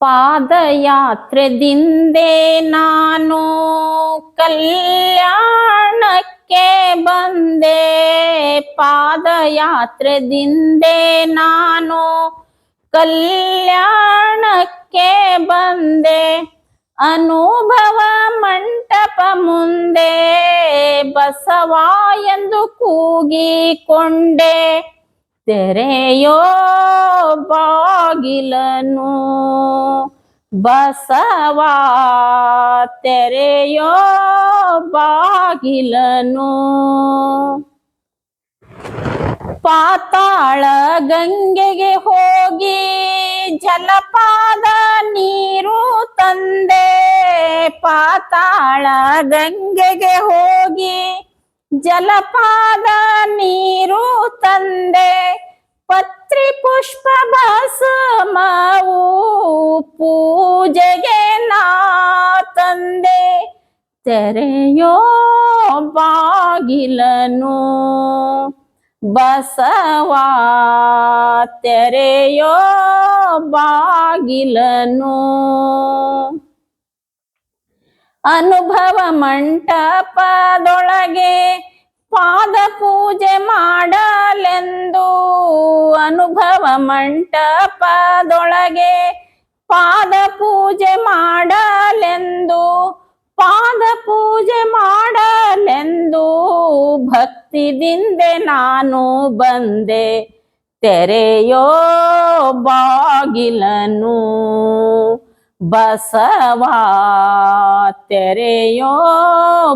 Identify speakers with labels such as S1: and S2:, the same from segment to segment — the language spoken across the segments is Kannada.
S1: ಪಾದಯಾತ್ರೆದಿಂದೆ ನಾನು ಕಲ್ಯಾಣಕ್ಕೆ ಬಂದೆ. ಪಾದಯಾತ್ರೆದಿಂದೆ ನಾನು ಕಲ್ಯಾಣಕ್ಕೆ ಬಂದೆ. ಅನುಭವ ಮಂಟಪ ಮುಂದೆ ಬಸವ ಎಂದು ಕೂಗಿಕೊಂಡೆ. ತೆರೆಯೋ ಬಾಗಿಲನು ಬಸವ ತೆರೆಯೋ ಬಾಗಿಲನು ಪಾತಾಳ ಗಂಗೆಗೆ ಹೋಗಿ ಜಲಪಾದ ನೀರು ತಂದೆ. ಪಾತಾಳ ಗಂಗೆಗೆ ಹೋಗಿ ಜಲಪಾದ ನೀರು ಭಸ್ಮವು ಪೂಜೆಗೆ ನಾ ತಂದೆ. ತೆರೆಯೋ ಬಾಗಿಲನು ಬಸವ. ತೆರೆಯೋ ಬಾಗಿಲನು ಅನುಭವ ಮಂಟಪದೊಳಗೆ ಪಾದ ಮಂಟಪದೊಳಗೆ ಪಾದ ಪೂಜೆ ಮಾಡಲೆಂದು, ಪಾದ ಪೂಜೆ ಮಾಡಲೆಂದು ಭಕ್ತಿದಿಂದೆ ನಾನು ಬಂದೆ. ತೆರೆಯೋ ಬಾಗಿಲನು ಬಸವ ತೆರೆಯೋ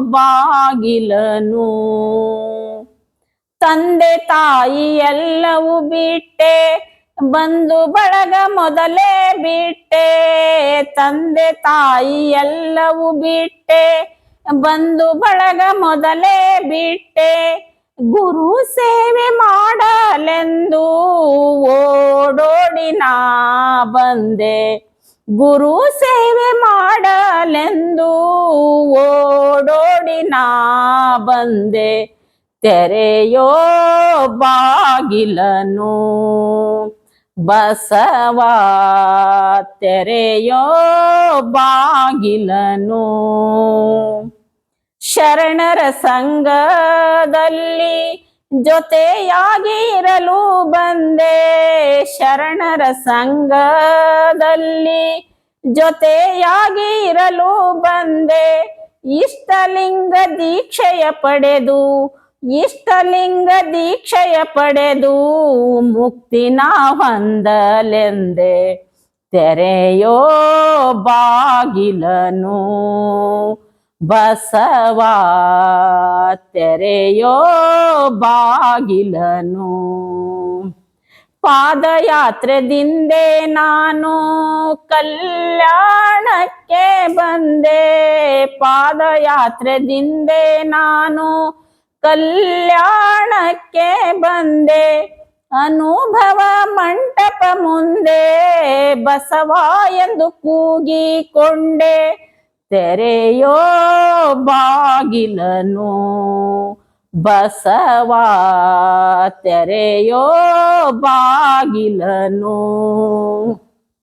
S1: ಬಾಗಿಲನು ತಂದೆ ತಾಯಿ ಎಲ್ಲವೂ ಬಿಟ್ಟೆ. ಬಂಧು ಬಳಗ ಮೊದಲೇ ಬಿಟ್ಟೆ. ತಂದೆ ತಾಯಿ ಎಲ್ಲವೂ ಬಿಟ್ಟೆ. ಬಂಧು ಬಳಗ ಮೊದಲೇ ಬಿಟ್ಟೆ. ಗುರು ಸೇವೆ ಮಾಡಲೆಂದು ಓಡೋಡಿ ನಾ ಬಂದೆ. ಗುರು ಸೇವೆ ಮಾಡಲೆಂದು ಓಡೋಡಿ ನಾ ಬಂದೆ. ತೆರೆಯೋ ಬಾಗಿಲನು ಬಸವ ತೆರೆಯೋ ಬಾಗಿಲನು ಶರಣರ ಸಂಘದಲ್ಲಿ ಜೊತೆಯಾಗಿರಲು ಬಂದೆ. ಶರಣರ ಸಂಘದಲ್ಲಿ ಜೊತೆಯಾಗಿರಲು ಬಂದೆ. ಇಷ್ಟಲಿಂಗ ದೀಕ್ಷೆಯ ಪಡೆದು ಇಷ್ಟಲಿಂಗ ದೀಕ್ಷೆಯ ಪಡೆದು ಮುಕ್ತಿನ ಹೊಂದಲೆಂದೆ. ತೆರೆಯೋ ಬಾಗಿಲನು ಬಸವ. ತೆರೆಯೋ ಬಾಗಿಲನು ಪಾದಯಾತ್ರೆದಿಂದೆ ನಾನು ಕಲ್ಯಾಣಕ್ಕೆ ಬಂದೆ. ಪಾದಯಾತ್ರೆದಿಂದೆ ನಾನು ಕಲ್ಯಾಣಕ್ಕೆ ಬಂದೆ. ಅನುಭವ ಮಂಟಪ ಮುಂದೆ ಬಸವ ಎಂದು ಕೂಗಿಕೊಂಡೆ. ತೆರೆಯೋ ಬಾಗಿಲನು ಬಸವ ತೆರೆಯೋ ಬಾಗಿಲನು